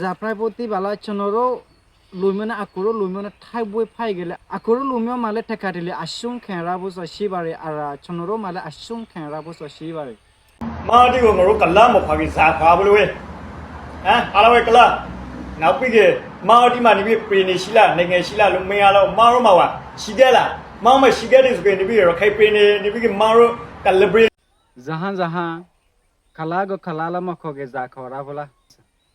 ဇာပရိုပိုတီဘာလာကျွန်တော်တို့လူမျိုးနဲ့အကူတို့လူမျိုးနဲ့ထိုက်ပွဲဖိုက်ကြလေအကူတို့လူမျိုးမှလည်းတက်ခတ်တယ်လေအရှုံးခံရဖို့ဆိုရှိပါတယ်အရာကျွန်တော်တို့မှလည်းအရှုံးခံရဖို့ဆိုရှိပါတယ်မာတီကိုငါတို့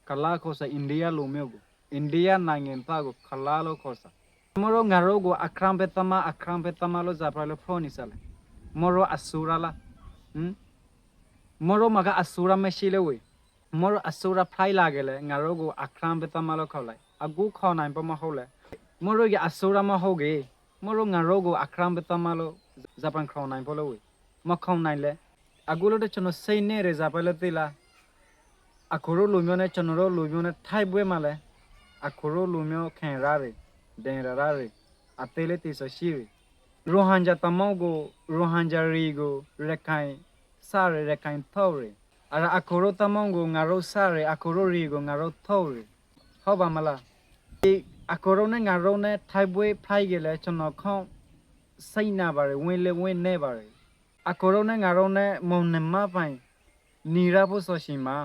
စာငါရောကသမိုင်းကိုပရောဖာနိစာအရမောကိုပရောဖာမကလာခောစာအသူရောကိုတီလာမကလာခောစာအိန္ဒိယလိုမျိုးကိုအိန္ဒိယနိုင်ငံသားကိုခလာလိုခောစာမရငါရောကိုအခရမ်ပတမအခရမ်ပတမလို့ဇာပရလို့ဖရိုနိစာလေမရအဆူရာလာဟမ်မရမကအဆူရာမရှိလေဝေမရအဆူရာဖလိုက်လာကြလေငါရောကိုအခရမ်ပတမလို့ခေါ်လိုက်အခုခေါ်နိုင်ပမဟုတ်လေမရရဲ့အဆူရာမဟုတ်ကြီးမရငါရောကိုအခရမ်ပတမလို့ဇပန်ခေါနိုင်ဖို့လို့မခေါနိုင်လဲအခုလို့တော့ကျွန်တော်စိတ်နဲ့ရဇပလို့သိလား အခုရောလူမျိုးနဲ့ကျွန်တော်တို့လူမျိုးနဲ့ထိုက်ပွဲမှာလဲအခုရောလူမျိုးခင်ရရဒင်ရရရအသေးလေးတိဆရှိရရိုဟန်ဂျာတမောက်ကိုရိုဟန်ဂျာရီကိုရခိုင်စရရခိုင်ထော်ရအဲ့ဒါအခုရောတမောက်ကိုငါတို့စရအခုရောရီကိုငါတို့ထော်ရဟုတ်ပါမလားအကိုရုံနဲ့ငါရုံနဲ့ထိုက်ပွဲဖိုက်ကြလဲကျွန်တော်ခေါင်းစိတ်နာပါတယ်ဝင်လေဝင်နေပါတယ်အကိုရုံနဲ့ငါရုံနဲ့မုံနမပိုင်နီရဖို့ဆိုရှင်မှာ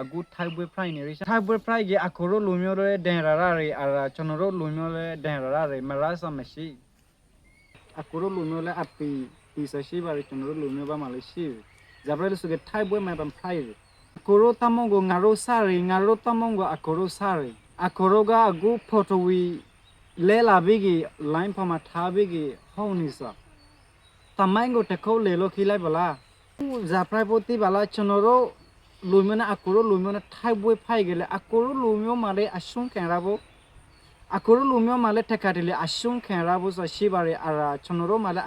အခုထိုက်ပွဲဖိုက်နေရထိုက်ပွဲဖိုက်ကအကိုရုံလူမျိုးတွေဒန်ရရတွေအာကျွန်တော်တို့လူမျိုးတွေဒန်ရရတွေမရဆမရှိအကိုရုံလူမျိုးလည်းအပီဒီဆရှိပါတယ်ကျွန်တော်တို့လူမျိုးဘာမှလည်းရှိတယ်ဇာဘရလစုကထိုက်ပွဲမှာပန်ဖိုက်အကိုရုံတမုံကိုငါတို့စားရငါတို့တမုံကိုအကိုရုံစားရအခရောကဂုဖော်တဝီလဲလာဘီကီလိုင်းဖမထားဘီကီဟောင်းနီစာတမိုင်းကိုတခုတ်လေလို့ခိလိုက်ပါလားဇာပရိုပိုတီပါလားကျွန်တော်တို့ လူမျိုးနဲ့အကူတို့လူမျိုးနဲ့ထိုက်ပွဲဖိုက်ကြလေအကူတို့လူမျိုးမှလည်းအရှုံးခံရဖို့အကူတို့လူမျိုးမှလည်းတက်ခတ်တယ်လေအရှုံးခံရဖို့ဆိုရှိပါတယ်အရာကျွန်တော်တို့မှလည်း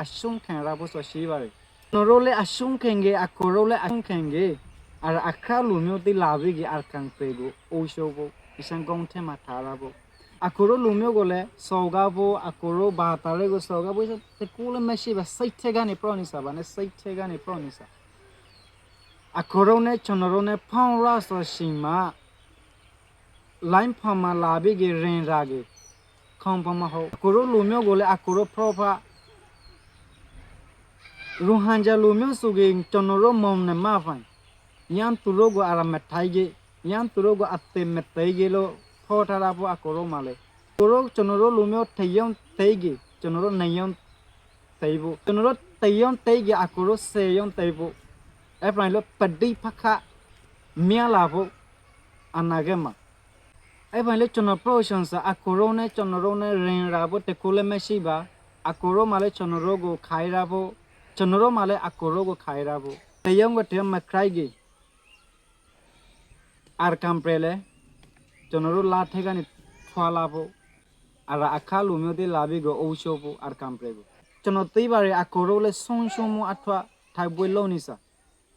အရှုံးခံရဖို့ဆိုရှိပါတယ်ကျွန်တော်တို့လည်းအရှုံးခံကြအကူတို့လည်းအရှုံးခံကြအရာအခါလူမျိုးတိလာဘီကီအကန်ပေကိုအိုးရှိုးဖို့ isang gongte matara bo akuro lumyo gole soga bo akuro batare go soga bo te kule meshi ba saite ga ni pronisa ba ne saite ga ni pronisa akuro ne chonoro ne phon ra so shima line phama la bi ge rin ra ge khom phama ho akuro lumyo gole akuro propa ruhanja lumyo su ge chonoro mom ne ma fan yan turo go ara mathai ge ညံသူတို့ကအသိမသေးကြီးလို့ဖော်ထားတာပေါ့အကိုတို့မှလေကိုတို့ကျွန်တော်တို့လူမျိုးထယုံသေးကြီးကျွန်တော်တို့နေယုံသေးဖို့ကျွန်တော်တို့တယုံသေးကြီးအကိုတို့စေယုံသေးဖို့ အဲ့ပိုင်းလို့ပဋိပက္ခမြန်လာဖို့အနာဂတ်မှာအဲ့ပိုင်းလို့ကျွန်တော် profession စာအကူရောနဲ့ကျွန်တော်ရောနဲ့ရင်ရာဖို့တကူလည်းမရှိပါအကူရောမှလည်းကျွန်တော်ရောကိုခိုင်ရဖို့ကျွန်တော်ရောမှလည်းအကူရောကိုခိုင်ရဖို့တယုံကတယုံမခိုင်ကြီးအာကံပရလေကျွန်တော်တို့လာထဲကနေထွာလာဖို့အရာအခါလူမျိုးတွေလာပြီးကိုအုပ်ချုပ်ဖို့အာကံပရကိုကျွန်တော်သိပါရအကူရောလည်းဆုံးရှုံးမှုအထွတ်ထိုက်ပွဲလုံးနေစား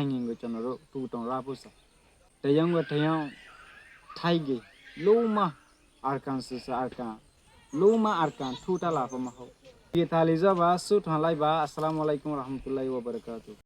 င်ငံကိုကျွန်တော်တို့တူတောင်ရဖို့စတယံကတယံထိုက်ကြီးလုံးမအာကန်စစအာကန်လုံးမအာကန်ထူတလာဖို့မဟုတ်ဒီသားလေးဇောပါဆုထွန်လိုက်ပါအစ္စလာ မ်အလိုင်ကွမ်ရဟမတုလာဟီဝဘရကာတူ